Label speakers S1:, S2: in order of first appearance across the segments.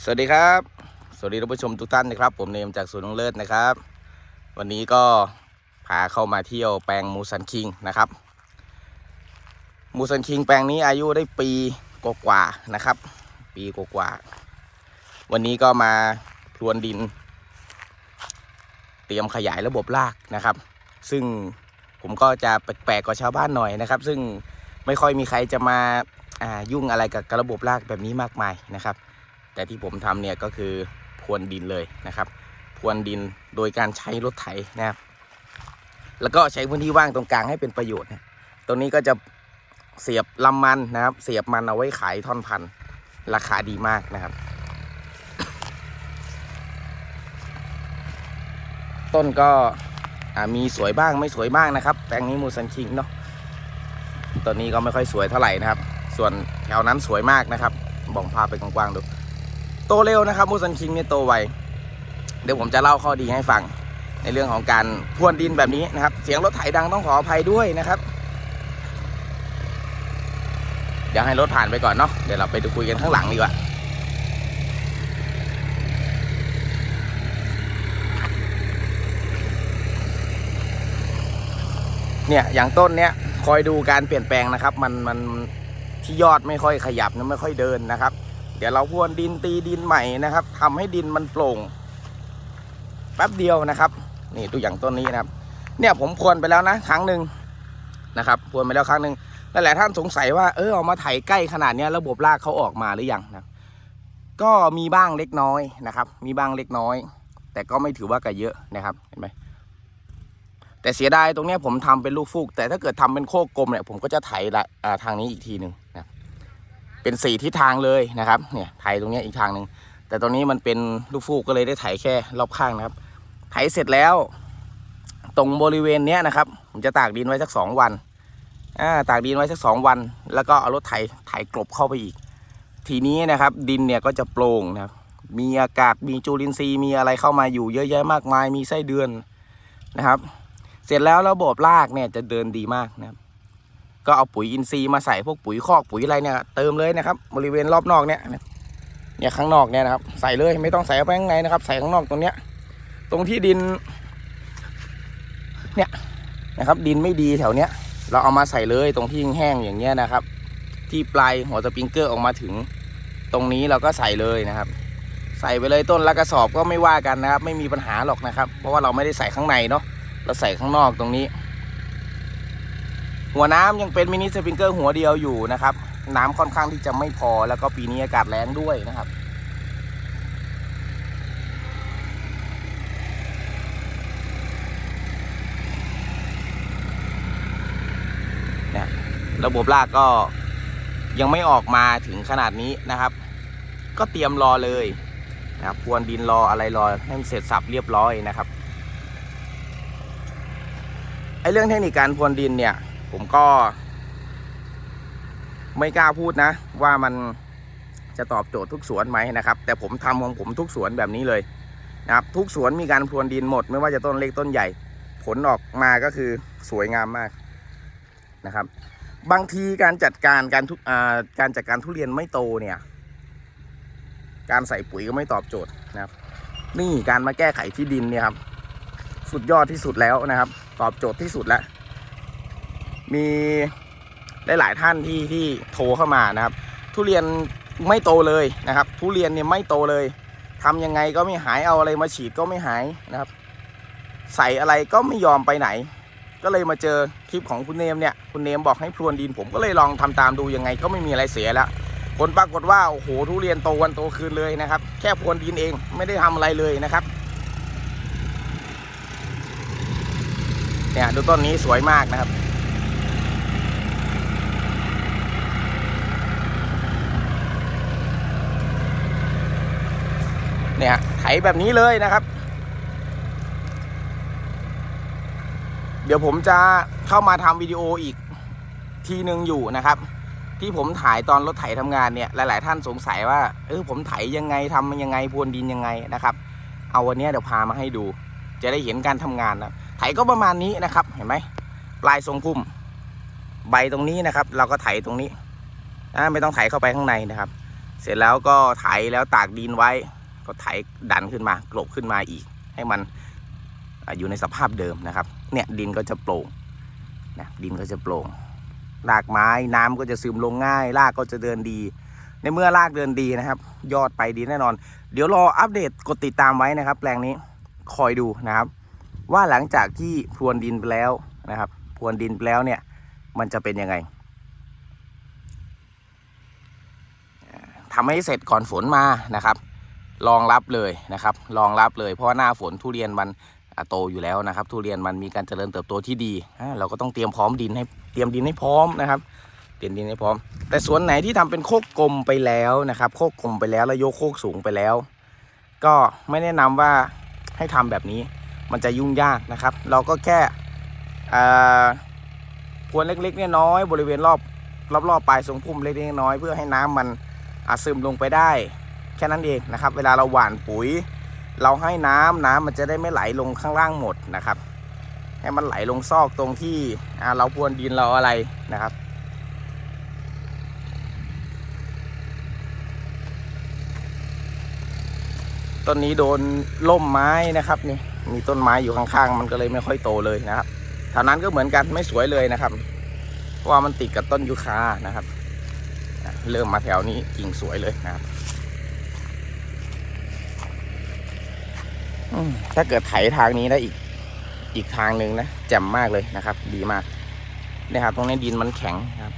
S1: สวัสดีครับ สวัสดีท่านผู้ชมทุกท่านนะครับ ผมเนมจากสวนย์นงเลิศนะครับ วันนี้ก็พาเข้ามาเที่ยวแปลงมูสันคิงนะครับ มูสันคิงแปลงนี้อายุได้ปีกว่าๆนะครับ ปีกว่าๆวันนี้ก็มาพรวนดิน เตรียมขยายระบบรากนะครับ ซึ่งผมก็จะแปลกๆกว่าชาวบ้านหน่อยนะครับ ซึ่งไม่ค่อยมีใครจะมาอ่ายุ่งอะไรกับระบบรากแบบนี้มากมายนะครับ แต่ที่ผมทำเนี่ยก็คือพรวนดินเลยนะครับพรวนดินโดยการใช้รถไถนะครับ แล้วก็ใช้พื้นที่ว่างตรงกลางให้เป็นประโยชน์นะตรงนี้ก็จะเสียบลำมันนะครับ เสียบมันเอาไว้ขายท่อนพันธุ์ราคาดีมากนะครับ ต้นก็มีสวยบ้างไม่สวยบ้างนะครับแปลงนี้มูซันคิงเนาะต้นนี้ก็ไม่ค่อยสวยเท่าไหร่นะครับ ส่วนแถวนั้นสวยมากนะครับบอกพาไปกว้างๆดู โตเร็วนะครับมูซันคิงเนี่ยโตไวเดี๋ยวผมจะเล่าข้อดีให้ฟัง ในเรื่องของการพรวนดินแบบนี้นะครับ เสียงรถไถดังต้องขออภัยด้วยนะครับ เดี๋ยวให้รถผ่านไปก่อนเนาะเดี๋ยวเราไปดูคุยกันข้างหลังดีกว่าเนี่ยอย่างต้นเนี้ยคอยดูการเปลี่ยนแปลงนะครับ มันมันที่ยอดไม่ค่อยขยับนะไม่ค่อยเดินนะครับ เดี๋ยวเราพรวนดินตีดินใหม่นะครับทำให้ดินมันโปร่งแป๊บเดียวนะครับ นี่ตัวอย่างต้นนี้นะครับ เนี่ยผมพรวนไปแล้วนะครั้งหนึ่งนะครับพรวนไปแล้วครั้งหนึ่งหลายๆท่านสงสัยว่าเออเอามาไถใกล้ขนาดนี้ระบบรากเขาออกมาหรือยังนะก็มีบ้างเล็กน้อยนะครับ มีบ้างเล็กน้อย แต่ก็ไม่ถือว่าก็เยอะนะครับเห็นไหมแต่เสียดายตรงนี้ผมทำเป็นลูกฟูก แต่ถ้าเกิดทำเป็นโคกกลมเนี่ยผมก็จะไถละทางนี้อีกทีหนึ่งนะ เป็นสี่ทิศทางเลยนะครับเนี่ยไถตรงนี้อีกทางหนึ่งแต่ตรงนี้มันเป็นลูกฟูกก็เลยได้ไถแค่รอบข้างนะครับ ไถเสร็จแล้ว ตรงบริเวณเนี้ยนะครับ ผมจะตากดินไว้สักสองวันอ่าตากดินไว้สักสองวัน แล้วก็เอารถไถไถกลบเข้าไปอีก ทีนี้นะครับ ดินเนี่ยก็จะโปร่งนะครับมีอากาศมีจุลินทรีย์มีอะไรเข้ามาอยู่เยอะแยะมากมายมีไส้เดือนนะครับ เสร็จแล้วระบบรากเนี่ยจะเดินดีมากนะครับ ก็เอาปุ๋ยอินทรีย์มาใส่พวกปุ๋ยคอกปุ๋ยอะไรเนี่ยเติมเลยนะครับ บริเวณรอบนอกเนี่ยเนี่ยข้างนอกเนี่ยนะครับใส่เลยไม่ต้องใส่ไปข้างในนะครับ ใส่ข้างนอกตรงเนี้ย ตรงที่ดิน เนี่ยนะครับ ดินไม่ดีแถวเนี้ย เราเอามาใส่เลยตรงที่แห้งอย่างเงี้ยนะครับ ที่ปลายหัวสปริงเกอร์ออกมาถึง ตรงนี้เราก็ใส่เลยนะครับ ใส่ไปเลยต้นละกระสอบก็ไม่ว่ากันนะครับ ไม่มีปัญหาหรอกนะครับ เพราะว่าเราไม่ได้ใส่ข้างในเนาะเราใส่ข้างนอกตรงนี้ หัวน้ำยังเป็นมินิสปริงเกอร์หัวเดียวอยู่นะครับ น้ำค่อนข้างที่จะไม่พอแล้วก็ปีนี้อากาศแรงด้วยนะครับ เนี่ยระบบรากก็ยังไม่ออกมาถึงขนาดนี้นะครับ ก็เตรียมรอเลยนะครับพรวนดินรออะไรรอให้มันเสร็จสับเรียบร้อยนะครับไอเรื่องเทคนิคการพรวนดินเนี่ย ผมก็ ไม่กล้าพูดนะ ว่ามันจะตอบโจทย์ทุกสวนไหมนะครับ แต่ผมทำของผมทุกสวนแบบนี้เลยนะครับ ทุกสวนมีการพรวนดินหมด ไม่ว่าจะต้นเล็กต้นใหญ่ ผลออกมาก็คือสวยงามมากนะครับ บางทีการจัดการการทุอ่าการจัดการทุเรียนไม่โตเนี่ย การใส่ปุ๋ยก็ไม่ตอบโจทย์นะครับ นี่การมาแก้ไขที่ดินเนี่ยครับ สุดยอดที่สุดแล้วนะครับ ตอบโจทย์ที่สุดแล้ว มีหลายๆท่านที่ที่โทรเข้ามานะครับ ทุเรียนไม่โตเลยนะครับ ทุเรียนเนี่ยไม่โตเลยทำยังไงก็ไม่หายเอาอะไรมาฉีดก็ไม่หายนะครับ ใส่อะไรก็ไม่ยอมไปไหน ก็เลยมาเจอคลิปของคุณเนมเนี่ยคุณเนมบอกให้พรวนดินผมก็เลยลองทำตามดูยังไงก็ไม่มีอะไรเสียแล้วผลปรากฏว่าโอ้โหทุเรียนโตวันโตคืนเลยนะครับ แค่พรวนดินเองไม่ได้ทำอะไรเลยนะครับเนี่ยดูต้นนี้สวยมากนะครับ เนี่ยไถ แบบนี้เลยนะครับ เดี๋ยวผมจะเข้ามาทำวิดีโออีกทีหนึ่งอยู่นะครับ ที่ผมถ่ายตอนรถไถทำงานเนี่ยหลาย ๆ ท่านสงสัยว่าเออผมไถยังไงทำยังไงพรวนดินยังไงนะครับ เอาวันนี้เดี๋ยวพามาให้ดู จะได้เห็นการทำงานนะไถก็ประมาณนี้นะครับ เห็นไหมปลายทรงพุ่ม ใบตรงนี้นะครับ เราก็ไถตรงนี้ไม่ต้องไถเข้าไปข้างในนะครับ เสร็จแล้วก็ไถแล้วตากดินไว้ ก็ไถดันขึ้นมากลบขึ้นมาอีก ให้มันอยู่ในสภาพเดิมนะครับ เนี่ยดินก็จะโปร่งนะดินก็จะโปร่งรากไม้น้ำก็จะซึมลงง่ายรากก็จะเดินดี ในเมื่อรากเดินดีนะครับ ยอดไปดีแน่นอน เดี๋ยวรออัปเดตกดติดตามไว้นะครับ แปลงนี้คอยดูนะครับ ว่าหลังจากที่พรวนดินไปแล้วนะครับ พรวนดินไปแล้วเนี่ย มันจะเป็นยังไงอ่าทำให้เสร็จก่อนฝนมานะครับ รองรับเลยนะครับรองรับเลยเพราะว่าหน้าฝนทุเรียนมันโตอยู่แล้วนะครับ ทุเรียนมันมีการเจริญเติบโตที่ดีเราก็ต้องเตรียมพร้อมดินให้เตรียมดินให้พร้อมนะครับ เตรียมดินให้พร้อม แต่สวนไหนที่ทำเป็นโคกกลมไปแล้วนะครับ โคกกลมไปแล้วแล้วยกโคกสูงไปแล้ว ก็ไม่แนะนำว่าให้ทำแบบนี้มันจะยุ่งยากนะครับ เราก็แค่อ่าพรเล็กๆน้อยๆบริเวณรอบรอบๆปลายทรงพุ่มเล็กๆน้อยเพื่อให้น้ำมันอาซึมลงไปได้ ค่นั้นเองนะครับ เวลาเราหว่านปุ๋ย เราให้น้ำน้ำมันจะได้ไม่ไหลลงข้างล่างหมดนะครับ ให้มันไหลลงซอกตรงที่เราพรวนดินเราอะไรนะครับต้นนี้โดนล่มไม้นะครับนี่มีต้นไม้อยู่ข้างๆ มันก็เลยไม่ค่อยโตเลยนะครับแถวนั้นก็เหมือนกันไม่สวยเลยนะครับ เพราะว่ามันติดกับต้นยูคานะครับ เริ่มมาแถวนี้กิ่งสวยเลยนะครับอืม ถ้าเกิดไถทางนี้ได้อีกอีกทางหนึ่งนะแจ่มมากเลยนะครับ ดีมากนี่ยครับ ตรงนี้ดินมันแข็งครับ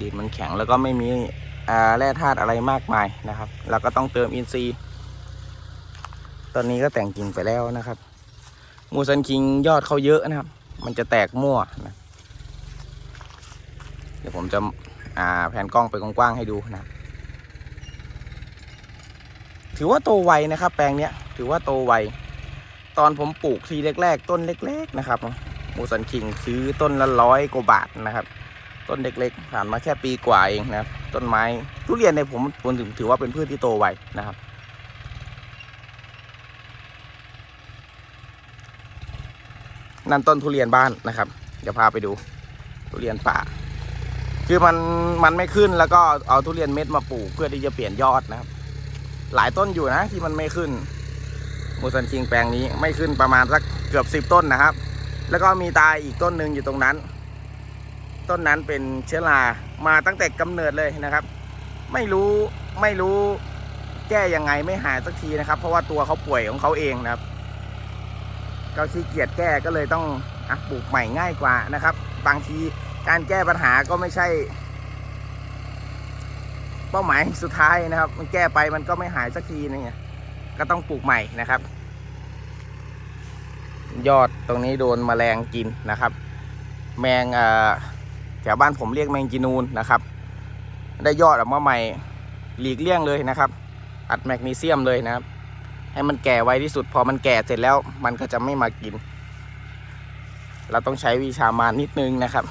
S1: ดินมันแข็งแล้วก็ไม่มีแร่ธาตุอะไรมากมายนะครับ เราก็ต้องเติมอินทรีย์ ตอนนี้ก็แต่งกิ่งไปแล้วนะครับ มูซันคิงยอดเขาเยอะนะครับ มันจะแตกมั่วนะเดี๋ยวผมจะแผ่นกล้องไปกว้างๆให้ดูนะครับ ถือว่าโตไวนะครับ แปลงเนี้ยถือว่าโตไว ตอนผมปลูกทีแรกๆ ต้นเล็ก ๆ นะครับมูซันคิงซื้อต้นละร้อยกว่าบาทนะครับ ต้นเล็กๆ ผ่านมาแค่ปีกว่าเองนะครับ ต้นไม้ทุเรียนในผมผมถือถือว่าเป็นพืชที่โตไวนะครับนั่นต้นทุเรียนบ้านนะครับ เดี๋ยวพาไปดู ทุเรียนป่า คือมันมันไม่ขึ้นแล้วก็เอาทุเรียนเม็ดมาปลูกเพื่อที่จะเปลี่ยนยอดนะครับ หลายต้นอยู่นะที่มันไม่ขึ้นมูซันคิงแปลงนี้ไม่ขึ้นประมาณสักเกือบสิบต้นนะครับ แล้วก็มีตายอีกต้นหนึ่งอยู่ตรงนั้น ต้นนั้นเป็นเชื้อรามาตั้งแต่กำเนิดเลยนะครับ ไม่รู้ไม่รู้แก้ยังไงไม่หายสักทีนะครับ เพราะว่าตัวเขาป่วยของเขาเองนะครับก็ขี้เกียจแก้ก็เลยต้องอปลูกใหม่ง่ายกว่านะครับ บางทีการแก้ปัญหาก็ไม่ใช่ เป้าหมายสุดท้ายนะครับ มันแก้ไปมันก็ไม่หายสักทีนึงเนี่ยก็ต้องปลูกใหม่นะครับ ยอดตรงนี้โดนแมลงกินนะครับ แมงแถวบ้านผมเรียกแมงจีนูนนะครับ ได้ยอดออกมาใหม่หลีกเลี่ยงเลยนะครับ อัดแมกนีเซียมเลยนะครับ ให้มันแก่ไวที่สุด พอมันแก่เสร็จแล้ว มันก็จะไม่มากิน เราต้องใช้วิชามานนิดนึงนะครับ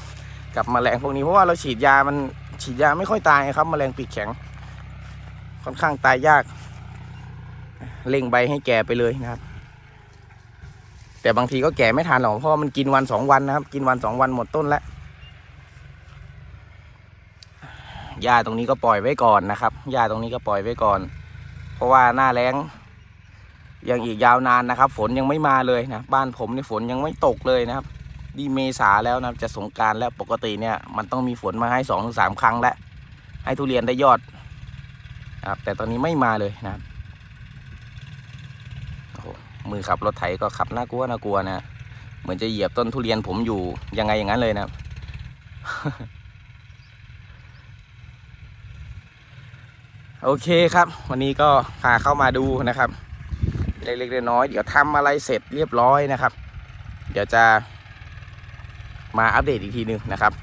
S1: กับแมลงพวกนี้เพราะว่าเราฉีดยามัน ฉีดยาไม่ค่อยตายครับแมลงปีกแข็ง ค่อนข้างตายยากเล่งใบให้แก่ไปเลยนะครับ แต่บางทีก็แก่ไม่ทันหรอกเพราะมันกินวันสองวันนะครับ กินวันสองวันหมดต้นแล้วหญ้าตรงนี้ก็ปล่อยไว้ก่อนนะครับหญ้าตรงนี้ก็ปล่อยไว้ก่อน เพราะว่าหน้าแล้งยังอีกยาวนานนะครับ ฝนยังไม่มาเลยนะบ้านผมนี่ฝนยังไม่ตกเลยนะครับ ดีเมษาแล้วนะจะสงการแล้วปกติเนี่ยมันต้องมีฝนมาให้สองถึงสามครั้งแล้วให้ทุเรียนได้ยอดนะครับแต่ตอนนี้ไม่มาเลยนะครับโอ้โหมือขับรถไถก็ขับน่ากลัวน่ากลัวนะเหมือนจะเหยียบต้นทุเรียนผมอยู่ยังไงอย่างนั้นเลยนะโอเคครับ วันนี้ก็พาเข้ามาดูนะครับ เล็กๆน้อยๆเดี๋ยวทำอะไรเสร็จเรียบร้อยนะครับ เดี๋ยวจะ มาอัปเดตอีกทีหนึงนะครับ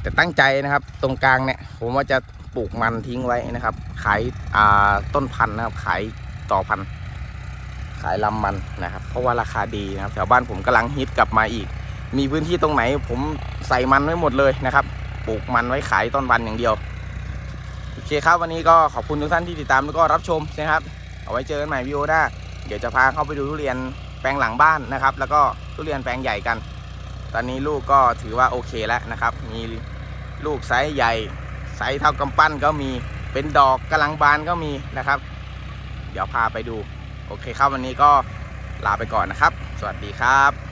S1: แต่ตั้งใจนะครับตรงกลางเนี่ยผมว่าจะปลูกมันทิ้งไว้นะครับ ขายาต้นพันธุ์นะครับ ขายต่อพันธุ์ขายลำมันนะครับ เพราะว่าราคาดีนะครับ แถวบ้านผมกำลังฮิตกลับมาอีก มีพื้นที่ตรงไหน ผมใส่มันไว้หมดเลยนะครับ ปลูกมันไว้ขายต้นพันธุ์อย่างเดียวโอเคครับวันนี้ก็ขอบคุณทุกท่านที่ติดตามแล้วก็รับชมนะครับ เอาไว้เจอกันใหม่วิดีโอหน้าเดี๋ยวจะพาเข้าไปดูทุเรียนแปลงหลังบ้านนะครับ แล้วก็ทุเรียนแปลงใหญ่กัน ตอนนี้ลูกก็ถือว่าโอเคแล้วนะครับ มีลูกไซส์ใหญ่ไซส์เท่ากำปั้นก็มีเป็นดอกกำลังบานก็มีนะครับ เดี๋ยวพาไปดู โอเคครับวันนี้ก็ลาไปก่อนนะครับ สวัสดีครับ